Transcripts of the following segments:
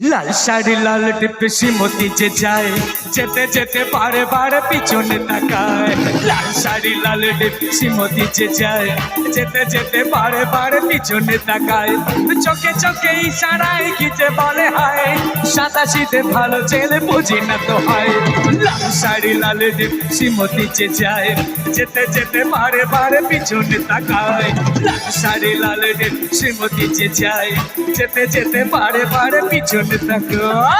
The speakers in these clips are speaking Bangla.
লাল শাড়ি, লাল টিপে শ্রীমতি যে যায়, যেতে যেতে বারে বারে পিছনে তাকায়। লাল শাড়ি, লাল টিপে শ্রীমতি যে যায়, যেতে যেতে বারে বারে পিছনে তাকায়। চোখে চোখে ইশারায় খিচে বলে হায়, সাদা শীতে ভালো ছেলে বুঝি না তো হয়। লাল শাড়ি, লাল টিপে শ্রীমতি যে যায়, যেতে যেতে বারে বারে পিছনে তাকায়। লাল শাড়ি, লাল টিপে শ্রীমতি যে যায়, যেতে যেতে বারে বারে পিছনে তাকায়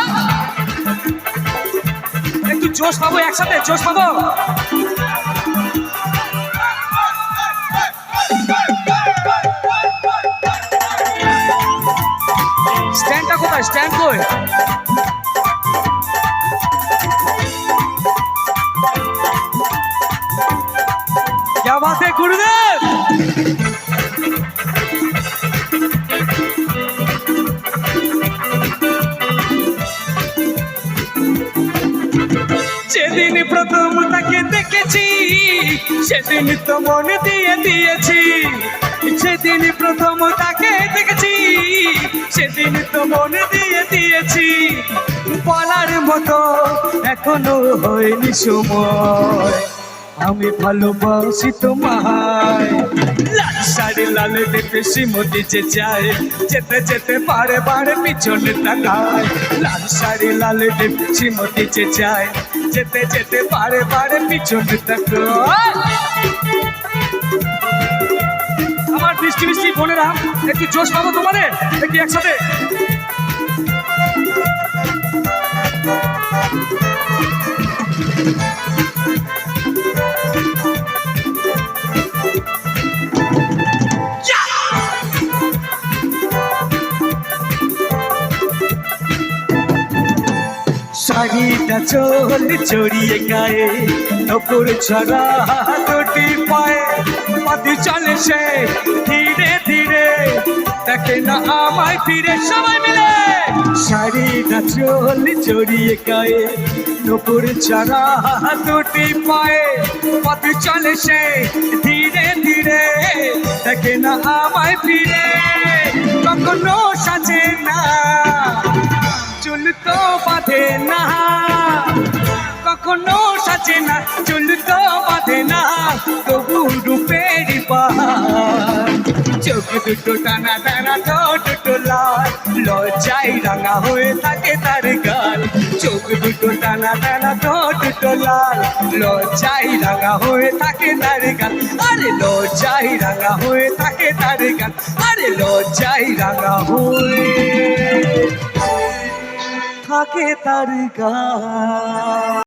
একটু জোশ পাবো একসাথে জোশ পাবো স্ট্যান্ডটা কোথায় স্ট্যান্ড কই क्या बात है गुरुदेव যেদিন প্রথম তাকে দেখেছি, সেদিন তো মনে দিয়ে দিয়েছি। সেদিন প্রথম তাকে দেখেছি, সেদিন তো মনে দিয়ে দিয়েছি। বলার মতো এখনও হয়নি সময়। আমি ভালোবাসি তোমায়। লাল শাড়ি, লাল দেখে শ্রীমতি যে যায় যেতে যেতে বারে বারে পিছনে তাকায়। লাল শাড়ি, লাল দেখে শ্রীমতি যে যায় যেতে যেতে পারে পারে পিছনে তাকায় আমার বৃষ্টি বৃষ্টি বোনেরা, একটু জোশ পাবো তোমাদের, একটু একসাথে। শাড়িটা চোল চড়িয়ে গায়ে, নপুর ছড়া দুটি পায়ে। পথে চলে সে ধীরে ধীরে, দেখে না আমায় ফিরে সবাই মিলে। শাড়িটা চোল চড়িয়ে গায়ে, নপুর ছড়া দুটি পায়ে। পথে চলে সে ধীরে ধীরে, দেখে না আমায় ফিরে। কখনো সাজে না। বাঁধে না। কখনো সাজে না, চুল তো বাঁধে না। তবু রূপের চোখ দুটো টানা টানা, ঠোঁট দুটো লাল। লজ্জায় রাঙা হয়ে থাকে তার গাল। চোখ দুটো টানা টানা, ঠোঁট দুটো লাল। লজ্জায় রাঙা হয়ে থাকে তার গাল। আরে লজ্জায় রাঙা হয়ে থাকে তার গাল। আরে লজ্জায় রাঙা হয়ে থাকে তার গা